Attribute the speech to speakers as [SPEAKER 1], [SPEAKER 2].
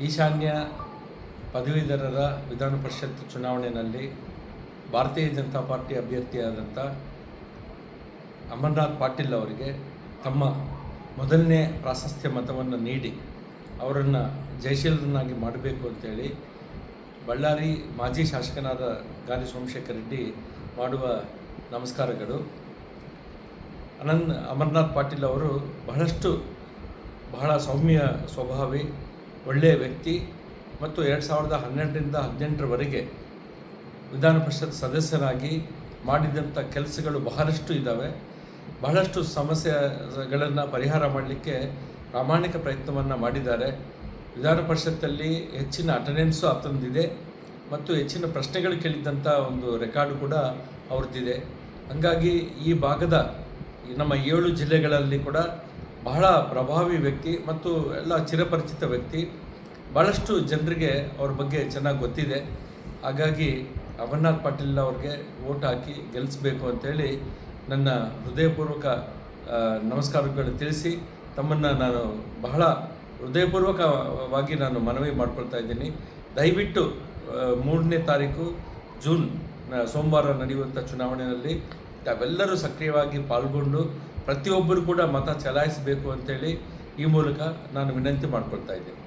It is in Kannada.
[SPEAKER 1] ಈಶಾನ್ಯ ಪದವೀಧರರ ವಿಧಾನ ಪರಿಷತ್ ಚುನಾವಣೆಯಲ್ಲಿ ಭಾರತೀಯ ಜನತಾ ಪಾರ್ಟಿ ಅಭ್ಯರ್ಥಿಯಾದಂಥ ಅಮರ್ನಾಥ್ ಪಾಟೀಲ್ ಅವರಿಗೆ ತಮ್ಮ ಮೊದಲನೇ ಪ್ರಾಶಸ್ತ್ಯ ಮತವನ್ನು ನೀಡಿ ಅವರನ್ನು ಜಯಶೀಲರನ್ನಾಗಿ ಮಾಡಬೇಕು ಅಂತೇಳಿ ಬಳ್ಳಾರಿ ಮಾಜಿ ಶಾಸಕನಾದ ಗಾಲಿ ಸೋಮಶೇಖರ್ ರೆಡ್ಡಿ ಮಾಡುವ ನಮಸ್ಕಾರಗಳು. ಅನನ್ ಅಮರ್ನಾಥ್ ಪಾಟೀಲ್ ಅವರು ಬಹಳಷ್ಟು ಬಹಳ ಸೌಮ್ಯ ಸ್ವಭಾವಿ ಒಳ್ಳೆಯ ವ್ಯಕ್ತಿ ಮತ್ತು ಎರಡು ಸಾವಿರದ ಹನ್ನೆರಡರಿಂದ ಹದಿನೆಂಟರವರೆಗೆ ವಿಧಾನ ಪರಿಷತ್ ಸದಸ್ಯರಾಗಿ ಮಾಡಿದಂಥ ಕೆಲಸಗಳು ಬಹಳಷ್ಟು ಇದ್ದಾವೆ ಬಹಳಷ್ಟು ಸಮಸ್ಯೆಗಳನ್ನು ಪರಿಹಾರ ಮಾಡಲಿಕ್ಕೆ ಪ್ರಾಮಾಣಿಕ ಪ್ರಯತ್ನವನ್ನು ಮಾಡಿದ್ದಾರೆ. ವಿಧಾನ ಪರಿಷತ್ತಲ್ಲಿ ಹೆಚ್ಚಿನ ಅಟೆಂಡೆನ್ಸು ಆತಂದಿದೆ ಮತ್ತು ಹೆಚ್ಚಿನ ಪ್ರಶ್ನೆಗಳು ಕೇಳಿದ್ದಂಥ ಒಂದು ರೆಕಾರ್ಡು ಕೂಡ ಅವ್ರದ್ದಿದೆ. ಹಾಗಾಗಿ ಈ ಭಾಗದ ನಮ್ಮ ಏಳು ಜಿಲ್ಲೆಗಳಲ್ಲಿ ಕೂಡ ಬಹಳ ಪ್ರಭಾವಿ ವ್ಯಕ್ತಿ ಮತ್ತು ಎಲ್ಲ ಚಿರಪರಿಚಿತ ವ್ಯಕ್ತಿ. ಭಾಳಷ್ಟು ಜನರಿಗೆ ಅವ್ರ ಬಗ್ಗೆ ಚೆನ್ನಾಗಿ ಗೊತ್ತಿದೆ. ಹಾಗಾಗಿ ಅಮರ್ನಾಥ್ ಪಾಟೀಲ್ ಅವ್ರಿಗೆ ವೋಟ್ ಹಾಕಿ ಗೆಲ್ಲಿಸ್ಬೇಕು ಅಂತೇಳಿ ನನ್ನ ಹೃದಯಪೂರ್ವಕ ನಮಸ್ಕಾರಗಳು ತಿಳಿಸಿ, ತಮ್ಮನ್ನು ನಾನು ಬಹಳ ಹೃದಯಪೂರ್ವಕವಾಗಿ ನಾನು ಮನವಿ ಮಾಡ್ಕೊಳ್ತಾ ಇದ್ದೀನಿ. ದಯವಿಟ್ಟು ಮೂರನೇ ತಾರೀಕು ಜೂನ್ ಸೋಮವಾರ ನಡೆಯುವಂಥ ಚುನಾವಣೆಯಲ್ಲಿ ತಾವೆಲ್ಲರೂ ಸಕ್ರಿಯವಾಗಿ ಪಾಲ್ಗೊಂಡು ಪ್ರತಿಯೊಬ್ಬರು ಕೂಡ ಮತ ಚಲಾಯಿಸಬೇಕು ಅಂತೇಳಿ ಈ ಮೂಲಕ ನಾನು ವಿನಂತಿ ಮಾಡ್ಕೊಳ್ತಾ ಇದ್ದೀನಿ.